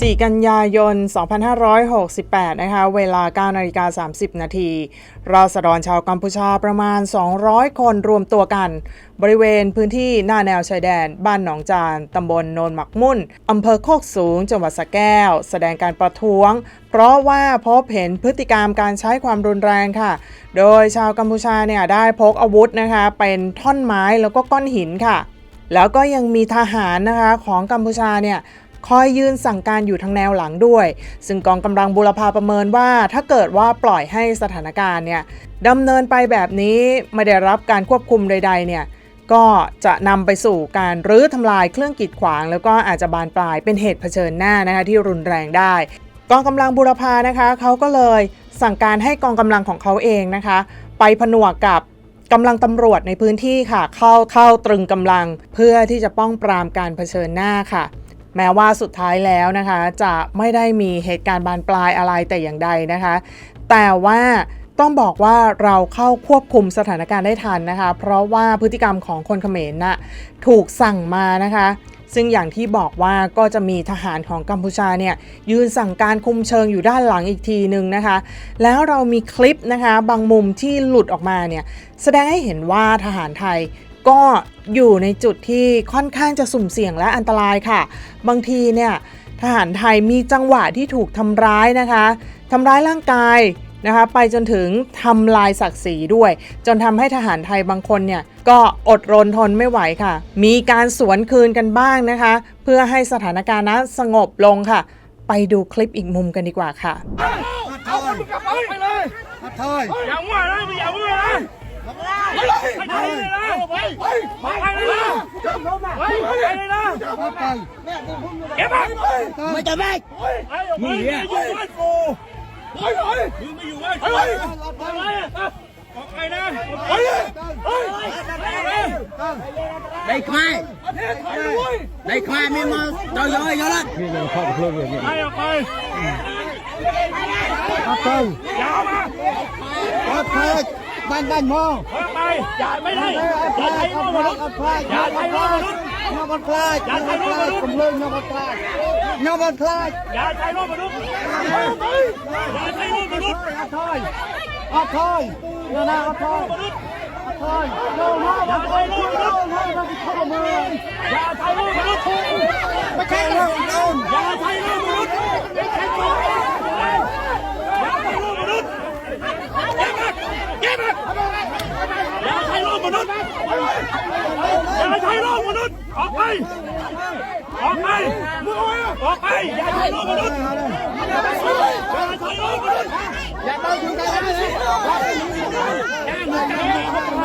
4 กันยายน 2568 นะคะ เวลา9นาฬิกา30 นาที ราษฎรชาวกัมพูชาประมาณ 200 คนรวมตัวกัน บริเวณพื้นที่หน้าแนวชายแดน บ้านหนองจาน ตำบลโนนหมักมุ่น อำเภอโคกสูง จังหวัดสระแก้ว แสดงการประท้วง เพราะว่าพบเห็นพฤติกรรมการใช้ความรุนแรงค่ะ โดยชาวกัมพูชาเนี่ยได้พกอาวุธนะคะ เป็นท่อนไม้แล้วก็ก้อนหินค่ะ แล้วก็ยังมีทหารนะคะของกัมพูชาเนี่ย คอยยืนสั่งการอยู่ทางแนวหลังด้วย ซึ่งกองกำลังบูรพาประเมินว่า ถ้าเกิดว่าปล่อยให้สถานการณ์เนี่ยดำเนินไปแบบนี้ไม่ได้รับการควบคุมใด ๆ เนี่ยก็จะนำไปสู่การรื้อทำลายเครื่องกีดขวาง แล้วก็อาจจะบานปลายเป็นเหตุเผชิญหน้านะคะที่รุนแรงได้ กองกำลังบูรพานะคะเขาก็เลยสั่งการให้กองกำลังของเขาเองนะคะ ไปผนวกกับกำลังตำรวจในพื้นที่ค่ะ เข้าเข้าตรึงกำลังเพื่อที่จะป้องปรามการเผชิญหน้าค่ะ แม้ว่าสุดท้ายแล้วนะคะ จะไม่ได้มีเหตุการณ์บานปลายอะไรแต่อย่างใดนะคะ แต่ว่าต้องบอกว่าเราเข้าควบคุมสถานการณ์ได้ทันนะคะ เพราะว่าพฤติกรรมของคนเขมรน่ะถูกสั่งมานะคะ ซึ่งอย่างที่บอกว่าก็จะมีทหารของกัมพูชาเนี่ยยืนสั่งการคุมเชิงอยู่ด้านหลังอีกทีหนึ่งนะคะ แล้วเรามีคลิปนะคะบางมุมที่หลุดออกมาเนี่ยแสดงให้เห็นว่าทหารไทย ก็อยู่ในจุดที่ค่อนข้างจะสุ่มเสี่ยงและอันตรายค่ะ บางทีเนี่ยทหารไทยมีจังหวะที่ถูกทำร้ายนะคะทำร้ายร่างกายนะคะไปจนถึงทำลายศักดิ์ศรีด้วย จนทำให้ทหารไทยบางคนเนี่ยก็อดรนทนไม่ไหวค่ะ มีการสวนคืนกันบ้างนะคะ เพื่อให้สถานการณ์นั้นสงบลงค่ะ ไปดูคลิปอีกมุมกันดีกว่าค่ะ เอาคนมึงกลับไปไปเลยมาถอยอย่ามั่วนะมึงอย่ามั่วนะ ไปเลยไปเลยนะไปไปไปเลยนะไปไปเลยนะ มาไป เก็บไป ไม่จะแม่ ไปออกไปอย่าอยู่บ้านกูไปเลยมึงไม่อยู่บ้านกูไปเลยออกไปนะไปเลยไปเลย ได้ควาย ประเทศไทยด้วย ได้ควายมีมาเจ้าย่อยเยอะละ ไปออกไป มาไป อย่ามา ม าไปบ้านบ้านมองออกไปอย่าไม่ได้อย่าใช้โลกมนุษย์อย่าใช้โลกมนุษย์นอบันคลายนอบันคลายผมเลยนอบันคลายนอบันคลายอย่าใช้โลกมนุษย์อย่าใช้โลกมนุษย์อาถอยอาถอยนานาอาถอยมนุษย์อาถอยโยนห้าอย่าบันใช้โลกมนุษย์โยนห้าบันเข้ามืออย่าใช้โลกมนุษย์ไม่ใช่เรื่องโดนอย่าใช้โลกมนุษย์อย่าใช้โลกมนุษย์เก็บมาเก็บมาอย่าใช้โลกมนุษย์ อย่าใช้โลกมนุษย์ออกไป ออกไปมึงเอาไว้ออกไป อย่าใช้โลกมนุษย์อย่าใช้โลกมนุษย์อย่าต้องอยู่ใจนะแกมึงแกมึงออกไป